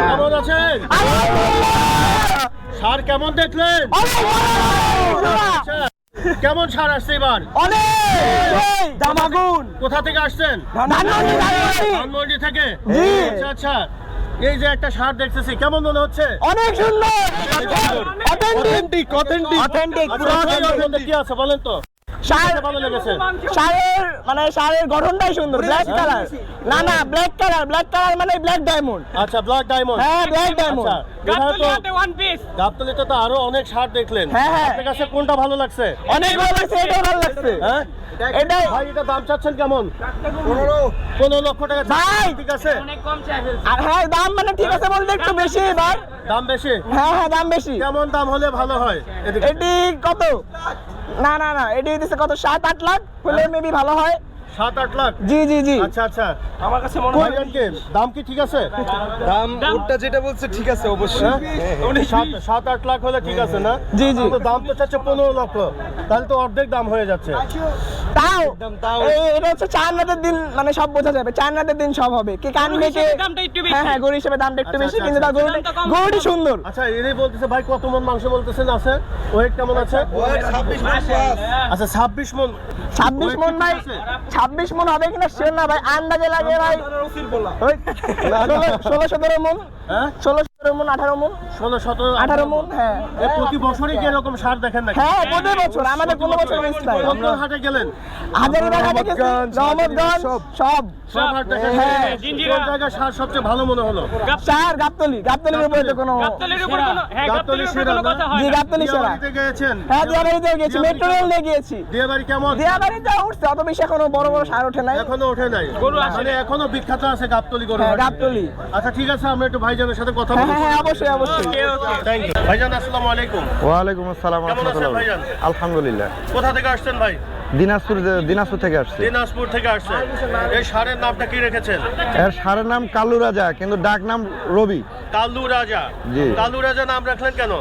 কেমন আছেন সার কেমন দেখলেন? কেমন সার আসছে এবার? দামাগুন! কোথা থেকে আসছেন? ধানমন্ডি থেকে। আচ্ছা আচ্ছা। এই যে একটা সার দেখতেছি কেমন মনে হচ্ছে? অনেক সুন্দর! অথেন্টিক অথেন্টিক এটার কি আছে বলেন তো? শাড়ের মানে শাড়ের গঠনটাই সুন্দর ব্ল্যাক কালার না না ব্ল্যাক কালার ব্ল্যাক কালার মানে ব্ল্যাক ডায়মন্ড আচ্ছা ব্ল্যাক ডায়মন্ড হ্যাঁ ব্ল্যাক ডায়মন্ড আচ্ছা এখানে তো গাবতলিতে তো আরও অনেক সার দেখলেন। হ্যাঁ, হ্যাঁ। আপনার কাছে কোনটা ভালো লাগছে? অনেক ভালো লাগছে এটাও ভালো লাগছে। হ্যাঁ? এটাই। ভাই এটা দাম চাচ্ছেন কেমন? পনেরো। পনেরো লক্ষ টাকা। ভাই! ঠিক আছে? আর হ্যাঁ দাম মানে ঠিক আছে বলতে একটু বেশি এবার দাম বেশি? হ্যাঁ হ্যাঁ দাম বেশি। কেমন দাম হলে ভালো হয়? এটি কত? না না না এটি দিতেছে কত? সাত আট লাখ হলে মেবি ভালো হয়। সাত আট লাখ? জি জি জি। আচ্ছা আচ্ছা। আমার কাছে মনে হয় কি দাম কি ঠিক আছে? দাম ওটা যেটা বলছে ঠিক আছে অবশ্যই। হ্যাঁ? সাত- সাত আট লাখ হলে ঠিক আছে না? জি, জি। তো দাম তো চাচ্ছে পনেরো লাখ। তাহলে তো অর্ধেক দাম হয়ে যাচ্ছে। তাও? এটা হচ্ছে চার রাতের দিন মানে সব বোঝা যাবে। চার রাতের দিন সব হবে। কে কানবে কে দামটা একটু বেশি। হ্যাঁ হ্যাঁ গরু হিসেবে দামটা একটু আচ্ছা, বেশি আচ্ছা, কিন্তু তার গরুটি দামটা কম। গরুটি সুন্দর। আচ্ছা এরাই বলতেছে ভাই কত মন মাংস বলতেছেন আছে? ওয়েট কেমন আছে? আচ্ছা ছাব্বিশ মন। ছাব্বিশ মন ভাই ছাব্বিশ মন হবে কিনা শিওর না ভাই আন্দাজে লাগে ভাই। ষোলো সতেরো মন। হ্যাঁ? ষোলো সতেরো মন আঠারো মন। ষোলো সতেরো আঠারো মন হ্যাঁ। প্রতি বছরই কি এরকম সার দেখেন নাকি? হ্যাঁ প্রতি বছর। আমাদের কোনো বছর মিস নাই। কোন কোন হাটে গেলেন? হাজারিবাগ হাটে গেছি রহমতগঞ্জ সব। সব। হাট দেখেন হ্যাঁ। কোন জায়গায় সার সবচেয়ে ভালো মনে হলো? চার গাবতলি। গাবতলির উপরে তো কোনো গাবতলির উপর কোনো হ্যাঁ গাবতলির সেরা কথা হয় জি গাবতলি সেরা। গিয়েছেন? হ্যাঁ দিয়াবাড়িতেও গেছি মেট্রো রেল নিয়ে গিয়েছি। দিয়ে বাড়ি কেমন দিয়াবাড়িতে উঠছে অত বেশি এখনও বড় বড় সার ওঠে নাই। এখনও ওঠে নাই। গরু আসে মানে এখনও বিখ্যাত আছে গাবতলি গরু হ্যাঁ গাবতলি। আচ্ছা ঠিক আছে আমরা একটু ভাইজানের সাথে কথা হ্যাঁ বলব। হ্যাঁ হ্যাঁ অবশ্যই অবশ্যই। ওকে থ্যাংক ইউ ভাইজান আসসালামু আলাইকুম। ওয়ালাইকুম আসসালাম কেমন ভাইজান? আলহামদুলিল্লাহ। কোথা থেকে আসছেন ভাই? দিনাজপুর দিনাজপুর থেকে আসছে। দিনাজপুর থেকে আসছেন। এই সারের নামটা কি রেখেছেন? এর সারের নাম কালু রাজা কিন্তু ডাক নাম রবি। কালু রাজা। জি। কালু রাজা নাম রাখলেন কেন?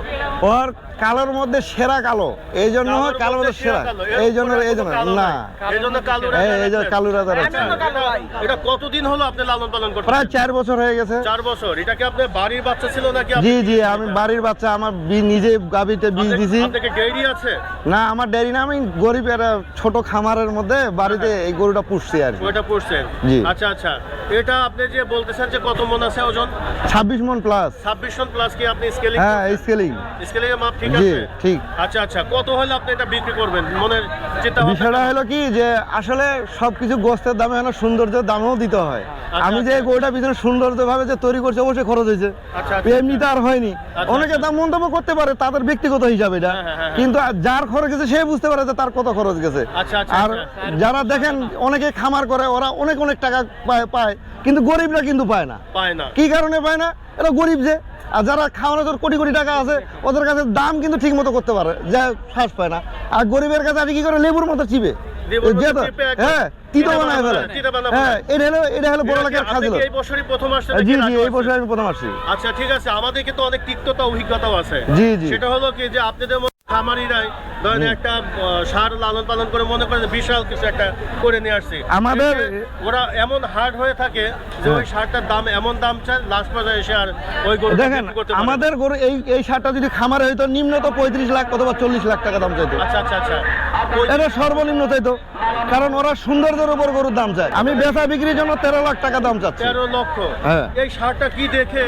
ওর কালোর মধ্যে সেরা কালো। এই জন্য কালোর মধ্যে সেরা। এই জন্য এই জন্য না। এই জন্য কালু এই রাজা আচ্ছা, এটা- কতদিন হলো আপনি লালন পালন করছেন? প্রায় চার বছর হয়ে গেছে। চার বছর। এটা কি আপনার বাড়ির বাচ্চা ছিল নাকি জি জি আমি বাড়ির বাচ্চা আমার বি- নিজে গাবিতে বীজ দিছি। আপনাকে ডেইরি আছে? না আমার ডেরি না আমি গরিব একটা ছোট খামারের মধ্যে বাড়িতে এই গরুটা পুষছি আর কি। ওইটা পড়ছেন জি। আচ্ছা আচ্ছা। এটা আপনি যে বলতেছেন যে কত মন আছে ওজন? ছাব্বিশ মন প্লাস ছাব্বিশ মন প্লাস কি আপনি স্কেলিং হ্যাঁ স্কেলিং স্কেলিং এর মাপ ঠিক আছে? ঠিক। আচ্ছা আচ্ছা কত হলে আপনি এটা বিক্রি করবেন? মনের চিন্তা বিষয়টা হলো কি যে আসলে সবকিছু গোস্তের দামে হলো সৌন্দর্যের দামও দিতে হয়। আমি যে আচ্ছা। গরুটা পিছনে সৌন্দর্য ভাবে যে তৈরি করছে অবশ্যই খরচ হয়েছে। আচ্ছা, আচ্ছা, এমনিতে আর হয়নি। আচ্ছা, অনেকে আচ্ছা। দাম মন্তব্য করতে পারে তাদের ব্যক্তিগত হিসাবে এটা। হ্যাঁ, হ্যাঁ, হ্যাঁ। কিন্তু যার খরচ গেছে সে বুঝতে পারে যে তার কত খরচ গেছে। আচ্ছা, আচ্ছা, আর আচ্ছা। যারা দেখেন অনেকে খামার করে ওরা অনেক অনেক টাকা পায় পায় কিন্তু গরিবরা কিন্তু পায় না। পায় না। কি কারণে পায় না? এরা গরিব যে। আর যারা খাওয়ানো তোর কোটি কোটি টাকা আছে ওদের কাছে দাম কিন্তু ঠিক মতো করতে পারে যা শ্বাস পায় না। আর গরিবের কাছে আপনি কি করে লেবুর মতো চিবে হ্যাঁ তিতো বানায় ফেলে। হ্যাঁ এটা হলো এটা হলো বড় এটা কি লোকের আপনি খাজিল। কি এই বছরই প্রথম আসছেন জি জি এই বছর আমি প্রথম আসছি। আচ্ছা ঠিক আছে আমাদের কিন্তু অনেক তিক্ততা অভিজ্ঞতাও আছে। জি, জি। সেটা হলো কি যে আপনাদের খামারিরাই ধরেন একটা সার লালন পালন করে মনে করেন বিশাল কিছু একটা করে নিয়ে আসছে। আমাদের- ওরা এমন হার্ড হয়ে থাকে যে ওই সারটার দাম এমন দাম চায় লাস্ট পর্যায়ে এসে আর ওই গরু দেখেন আমাদের গরু এই এই সারটা যদি খামারে হইতো নিম্ন তো পঁয়ত্রিশ লাখ অথবা চল্লিশ লাখ টাকা দাম চাইতো। আচ্ছা আচ্ছা আচ্ছা। এটা সর্বনিম্ন চাইতো কারণ ওরা সৌন্দর্যের উপর গরুর দাম চায়। আমি বেচা বিক্রির জন্য তেরো লাখ টাকা দাম চাচ্ছি। তেরো লক্ষ। হ্যাঁ। এই সারটা কি দেখে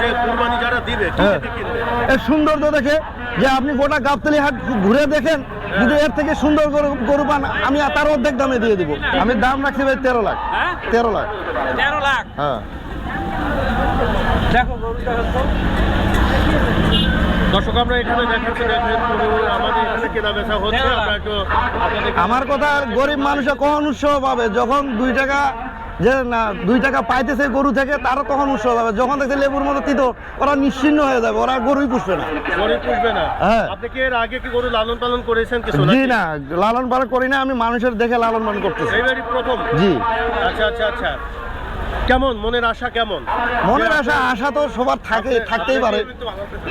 যে কুরবানি যারা দিবে কি হ্যাঁ। দেখে কিনবে? এর সৌন্দর্য দেখে যে আপনি গোটা গাবতলি হাট ঘুরে দেখেন যদি এর থেকে সুন্দর গরু গরু পান আমি তার অর্ধেক দামে দিয়ে দিব। আমি দাম রাখছি ভাই তেরো লাখ। হ্যাঁ? তেরো লাখ। তেরো লাখ? হ্যাঁ। দেখো গরুটা দেখো। দর্শক আমরা এখানে দেখাচ্ছি আমাদের এখানে কেনা বেচা হচ্ছে আমরা একটু আমার কথা গরিব মানুষে কখন উৎসাহ পাবে যখন দুই টাকা যে না দুই টাকা পাইতেছে গরু থেকে তারা তখন উৎসব পাবে যখন দেখছে লেবুর মতো তিতো ওরা নিশ্চিন্ন হয়ে যাবে ওরা গরুই পুষবে না। গরু পুষবে না। হ্যাঁ। আপনি কি এর আগে কি গরু লালন পালন করেছেন কিছু জি না লালন পালন করি না আমি মানুষের দেখে লালন পালন করতেছি। এইবারই প্রথম? জি। আচ্ছা আচ্ছা আচ্ছা। কেমন? মনের আশা কেমন? মনের আশা আশা তো সবার থাকে থাকতেই পারে।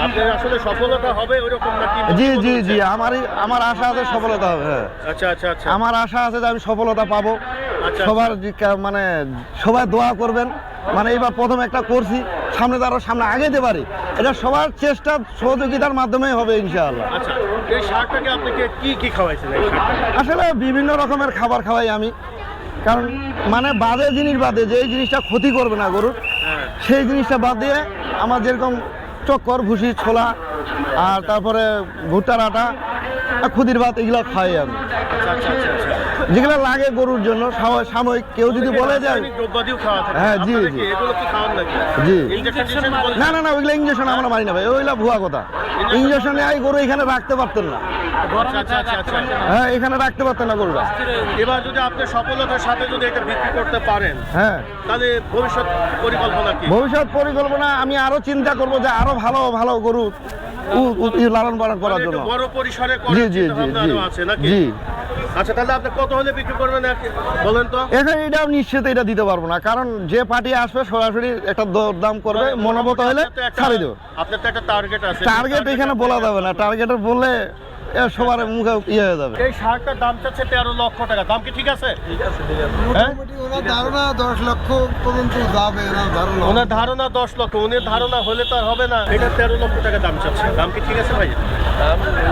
আপনার আসলে সফলতা হবে ওইরকম নাকি জি জি জি আমারই আমার আশা আছে সফলতা হবে হ্যাঁ। আচ্ছা আচ্ছা আচ্ছা। আমার আশা আছে যে আমি সফলতা পাবো। আচ্ছা। সবার যে মানে সবাই দোয়া করবেন। মানে এবার প্রথম একটা করছি সামনে তো আরও সামনে আগাইতে পারি। এটা সবার চেষ্টা সহযোগিতার মাধ্যমে হবে ইনশাআল্লাহ। আচ্ছা আসলে বিভিন্ন রকমের খাবার খাওয়াই আমি। কারণ মানে বাদে জিনিস বাদে যে জিনিসটা ক্ষতি করবে না গরুর হ্যাঁ। সেই জিনিসটা বাদ দিয়ে আমার যেরকম চক্কর ভুসি ছোলা আর তারপরে ভুট্টার আটা আর খুদির ভাত এগুলো খাই আমি। যেগুলো লাগে গরুর জন্য সাময়িক কেউ যদি বলে যায় হ্যাঁ, জি, জি। জি। না না না ওইগুলো ইঞ্জেকশন আমরা মারি না ভাই। ওইগুলো ভুয়া কথা। ইঞ্জেকশনে এই গরু এখানে রাখতে পারতেন না। আচ্ছা আচ্ছা আচ্ছা হ্যাঁ এখানে রাখতে পারতেন না গরুটা এবার যদি আপনি সফলতার সাথে যদি এটা বিক্রি করতে পারেন হ্যাঁ। তাহলে ভবিষ্যৎ পরিকল্পনা কি? ভবিষ্যৎ পরিকল্পনা আমি আরও চিন্তা করব যে আরও ভালো ভালো গরু লালন পালন করার মানে জন্য। বড় পরিসরে জি জি জি জি। আচ্ছা তাহলে আপনি কত হলে বিক্রি করবেন বলেন তো। এখানে এটা নিশ্চিত এটা দিতে পারব না কারণ যে পার্টি আসবে সরাসরি একটা দাম করবে মনোমত হলে আপনার ছাড়ি দেবো। আপনার তো একটা টার্গেট আছে টার্গেট এখানে বলা যাবে না টার্গেটের বললে এ সবার মুখে ইয়ে হয়ে যাবে। এই শার্টটার দাম চাচ্ছে তেরো লক্ষ টাকা দাম কি ঠিক আছে? হ্যাঁ? ওনার ধারণা দশ লক্ষ পর্যন্ত যাবে ওনার ধারণা। ওনার ধারণা দশ লক্ষ উনির ধারণা হলে তো আর হবে না এটা তেরো লক্ষ টাকা দাম চাচ্ছে দাম কি ঠিক আছে ভাই?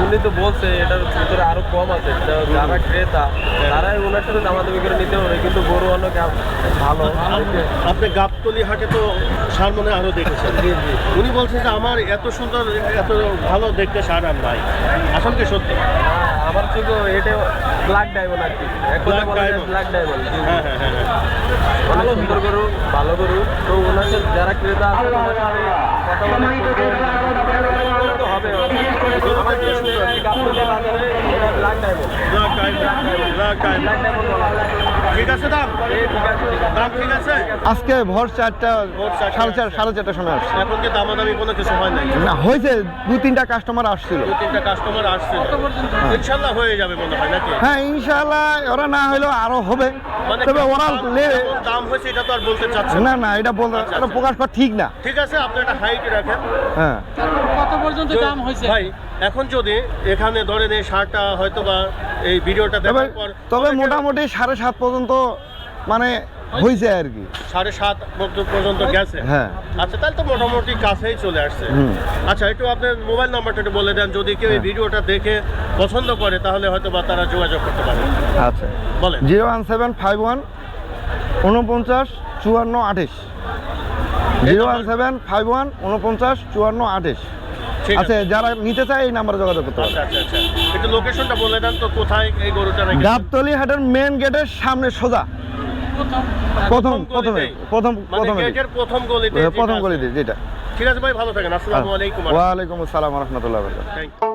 উনি তো বলছে এটার ভিতরে আরও কম আছে যারা ক্রেতা তারাই ওনার সাথে দামাদামি করে নিতে হবে কিন্তু গরু অনেক ভালো আপনি গাবতলি হাটে তো সার মনে আরও দেখেছেন। উনি বলছেন যে আমার এত সুন্দর এত ভালো দেখতে সার আর নাই। আসল কি সত্যি? আমার চোখে এটা ব্ল্যাক ডায়মন্ড আর কি। এক কথা Black বলা যায় diamond। ব্ল্যাক ডায়মন্ড হ্যাঁ হ্যাঁ হ্যাঁ অনেক সুন্দর গরু ভালো গরু। তো ওনার সাথে যারা ক্রেতা আছে ওনার সাথে কথা বলে তো হবে। আমার কাছে গাবতলী বাজারে black diamond Black diamond, black diamond ঠিক আছে দাম? ঠিক আছে। দাম ঠিক আছে? আজকে ভোর চারটা ভোর সাড়ে চার সাড়ে চারটার সময় আসছে। এখন কি দামাদামি কোনো কিছু হয় নাই? না হয়েছে দু তিনটা কাস্টমার আসছিল। দু তিনটা কাস্টমার আসছে ইনশাল্লাহ হয়ে যাবে মনে হয় নাকি? হ্যাঁ ইনশাআল্লাহ ওরা না হলেও আরও হবে। মানে তবে ওরা দাম হয়েছে এটা তো আর বলতে চাচ্ছে না। না না এটা বলতে এটা প্রকাশ করা ঠিক না। ঠিক আছে আপনি একটা হাইট রাখেন। হ্যাঁ। কত পর্যন্ত দাম হয়েছে? ভাই এখন যদি এখানে ধরেন এই শার্টটা হয়তো বা এই ভিডিওটা দেখার পর তবে মোটামুটি সাড়ে সাত পর্যন্ত মানে হয়েছে আর কি। সাড়ে সাত পর্যন্ত- পর্যন্ত গেছে? হ্যাঁ। আচ্ছা তাহলে তো মোটামুটি কাছেই চলে আসছে। আচ্ছা একটু আপনার মোবাইল নাম্বারটা একটু বলে দেন। যদি কেউ এই হ্যাঁ। ভিডিওটা দেখে পছন্দ করে তাহলে হয়তো বা তারা যোগাযোগ করতে পারে। আচ্ছা। বলেন। Zero one seven five one উনপঞ্চাশ চুয়ান্ন আঠাশ। Zero one seven five one উনপঞ্চাশ চুয়ান্ন আঠাশ। ঠিক আচ্ছা আছে। যারা নিতে চায় এই নাম্বারে যোগাযোগ করতে পারে আচ্ছা আচ্ছা আচ্ছা। একটু লোকেশনটা বলে দেন তো কোথায় এই গরুটা? গাবতলি হাটের মেন গেটের সামনে সোজা। প্রথম প্রথমে প্রথম মানে প্রথমে প্রথম গলিতে প্রথম। গলিতে যেটা। ঠিক আছে ভাই ভালো থাকেন। আসসালামু আলাইকুম। ওয়ালাইকুম আসসালাম রহমতুল্লাহ ওয়া ইউ